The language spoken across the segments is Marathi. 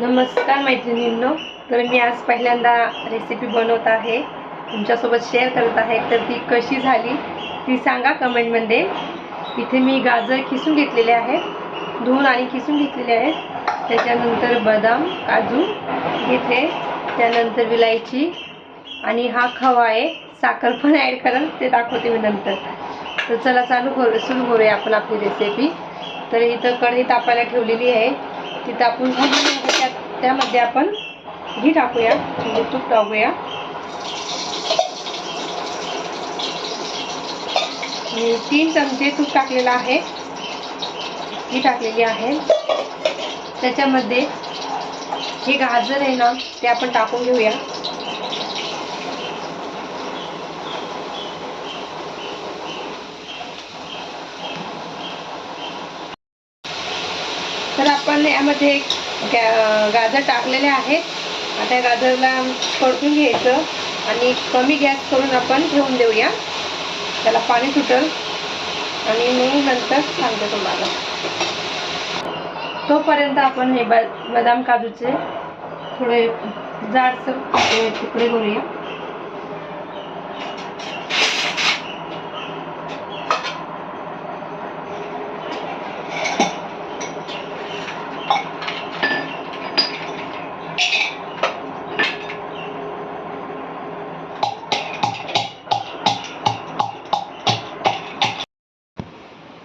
नमस्कार मैत्रिणींनो. तर मी आज पहिल्यांदा रेसिपी बनवत आहे. तुमच्यासोबत शेअर करत आहे. तर ती कशी झाली ती सांगा कमेंटमध्ये इथे मी गाजर किसून घेतलेले आहे धुवून आणि किसून घेतलेले आहेत. त्याच्यानंतर बदाम काजू घेतले त्यानंतर विलायची आणि हा खवा आहे. साखर पण ॲड कराल ते दाखवते मी नंतर. तर चला चालू करू सुरू करूया आपण आपली रेसिपी तर इथं कढई तापायला ठेवलेली आहे. ती तापून त्यामध्ये आपण घी टाकूया म्हणजे तूप टाकूया. मी तीन चमचे तूप टाकलेलं आहे. घी टाकलेली आहे. त्याच्यामध्ये हे गाजर आहे ना ते आपण टाकून घेऊया. तर आपण यामध्ये गाजर टाकलेले आहेत. आता या गाजरला परतून घ्यायचं आणि कमी गॅस करून आपण ठेवून देऊया. त्याला पाणी सुटल. आणि मग नंतर सांगते तुम्हाला. तोपर्यंत आपण हे ब बदाम काजूचे थोडे जाडसर तुकडे करूया.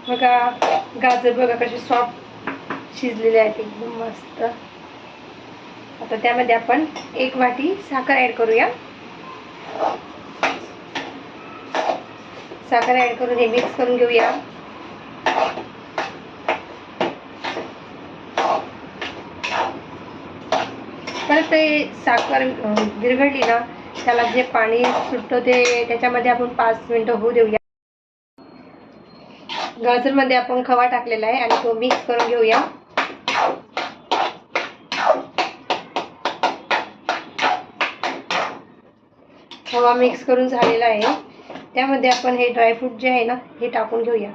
बघा गाजर बघा कशी सॉफ्ट शिजलेले आहेत एकदम मस्त. आता त्यामध्ये आपण एक वाटी साखर ॲड करूया. साखर ॲड करून हे मिक्स करून घेऊया. परत ते साखर विरघळली ना त्याला जे पाणी सुटतं ते त्याच्यामध्ये आपण पाच मिनटं होऊ देऊया. गाजरमध्ये आपण खवा टाकलेला आहे आणि तो मिक्स करून घेऊया. खवा मिक्स करून झालेला आहे. त्यामध्ये आपण हे ड्रायफ्रूट जे आहे ना हे टाकून घेऊया.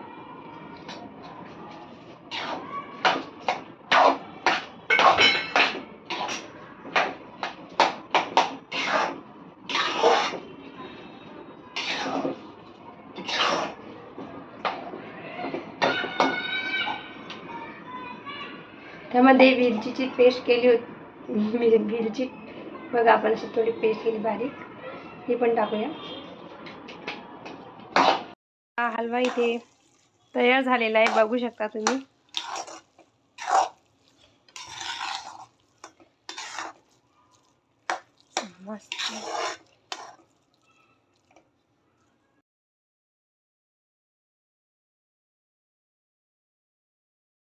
त्यामध्ये मिरचीची पेस्ट केली होती. मिर मिरची बघा आपण अशी थोडी पेस्ट केली बारीक. ही पण टाकूया. हा हलवा इथे तयार झालेला आहे. बघू शकता तुम्ही. मस्त.